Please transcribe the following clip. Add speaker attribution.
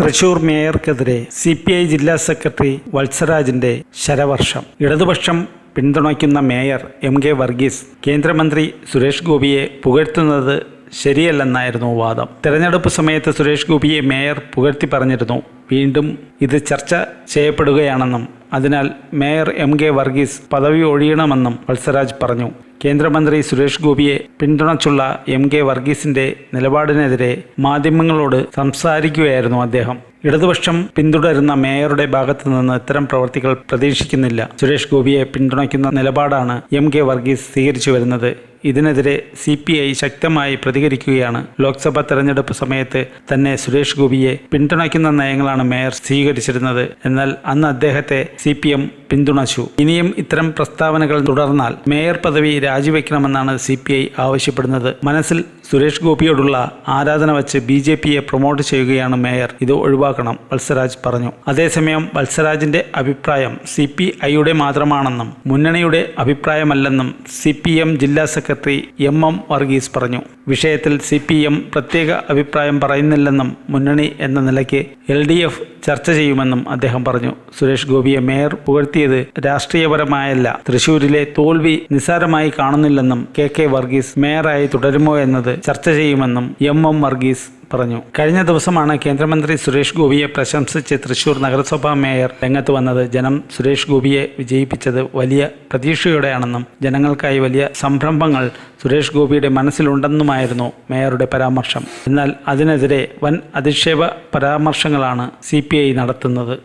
Speaker 1: തൃശൂർ മേയർക്കെതിരെ C P I ജില്ലാ secretary വത്സരാജിന്റെ ശരവർഷം ഇടതുപക്ഷം പിന്തുണയ്ക്കുന്ന മേയർ എം കെ വർഗീസ് കേന്ദ്രമന്ത്രി സുരേഷ് ഗോപിയെ പുകഴ്ത്തുന്നത് ശരിയല്ലെന്നായിരുന്നു വാദം തെരഞ്ഞെടുപ്പ് സമയത്ത് സുരേഷ് ഗോപിയെ മേയർ പുകഴ്ത്തി പറഞ്ഞിരുന്നു വീണ്ടും ഇത് ചർച്ച ചെയ്യപ്പെടുകയാണെന്നും അതിനാൽ മേയർ എം കെ വർഗീസ് പദവി ഒഴിയണമെന്നും വത്സരാജ് പറഞ്ഞു കേന്ദ്രമന്ത്രി സുരേഷ് ഗോപിയെ പിന്തുണച്ചുള്ള എം കെ വർഗീസിന്റെ നിലപാടിനെതിരെ മാധ്യമങ്ങളോട് സംസാരിക്കുകയായിരുന്നു അദ്ദേഹം ഇടതുപക്ഷം പിന്തുടരുന്ന മേയറുടെ ഭാഗത്തു നിന്ന് ഇത്തരം പ്രവർത്തികൾ പ്രതീക്ഷിക്കുന്നില്ല സുരേഷ് ഗോപിയെ പിന്തുണയ്ക്കുന്ന നിലപാടാണ് എം കെ വർഗീസ് സ്വീകരിച്ചു വരുന്നത് ഇതിനെതിരെ സി പി ഐ ശക്തമായി പ്രതികരിക്കുകയാണ് ലോക്സഭാ തെരഞ്ഞെടുപ്പ് സമയത്ത് തന്നെ സുരേഷ് ഗോപിയെ പിന്തുണയ്ക്കുന്ന നയങ്ങളാണ് മേയർ സ്വീകരിച്ചിരുന്നത് എന്നാൽ അന്ന് അദ്ദേഹത്തെ സി പി എം പിന്തുണച്ചു ഇനിയും ഇത്തരം പ്രസ്താവനകൾ തുടർന്നാൽ മേയർ പദവി രാജിവെക്കണമെന്നാണ് സി ആവശ്യപ്പെടുന്നത് മനസ്സിൽ സുരേഷ് ഗോപിയോടുള്ള ആരാധന വച്ച് ബി ജെ പിയെ പ്രൊമോട്ട് ചെയ്യുകയാണ് മേയർ ഇത് ഒഴിവാക്കണം വത്സരാജ് പറഞ്ഞു അതേസമയം വത്സരാജിന്റെ അഭിപ്രായം സി പി ഐയുടെ മാത്രമാണെന്നും മുന്നണിയുടെ അഭിപ്രായമല്ലെന്നും സി പി എം ജില്ലാ സെക്രട്ടറി എം എം വർഗീസ് പറഞ്ഞു വിഷയത്തിൽ സി പി എം പ്രത്യേക അഭിപ്രായം പറയുന്നില്ലെന്നും മുന്നണി എന്ന നിലയ്ക്ക് എൽ ഡി എഫ് ചർച്ച ചെയ്യുമെന്നും അദ്ദേഹം പറഞ്ഞു സുരേഷ് ഗോപിയെ മേയർ പുകഴ്ത്തിയത് രാഷ്ട്രീയപരമായല്ല തൃശൂരിലെ തോൽവി നിസ്സാരമായി കാണുന്നില്ലെന്നും കെ കെ വർഗീസ് മേയറായി തുടരുമോ എന്നത് ചർച്ച ചെയ്യുമെന്നും എം എം വർഗീസ് പറഞ്ഞു കഴിഞ്ഞ ദിവസമാണ് കേന്ദ്രമന്ത്രി സുരേഷ് ഗോപിയെ പ്രശംസിച്ച് തൃശൂർ നഗരസഭാ മേയർ രംഗത്ത് വന്നത് ജനം സുരേഷ് ഗോപിയെ വിജയിപ്പിച്ചത് വലിയ പ്രതീക്ഷയോടെയാണെന്നും ജനങ്ങൾക്കായി വലിയ സംരംഭങ്ങൾ സുരേഷ് ഗോപിയുടെ മനസ്സിലുണ്ടെന്നുമായിരുന്നു മേയറുടെ പരാമർശം എന്നാൽ അതിനെതിരെ വൻ അധിക്ഷേപ പരാമർശങ്ങളാണ് സി നടത്തുന്നത്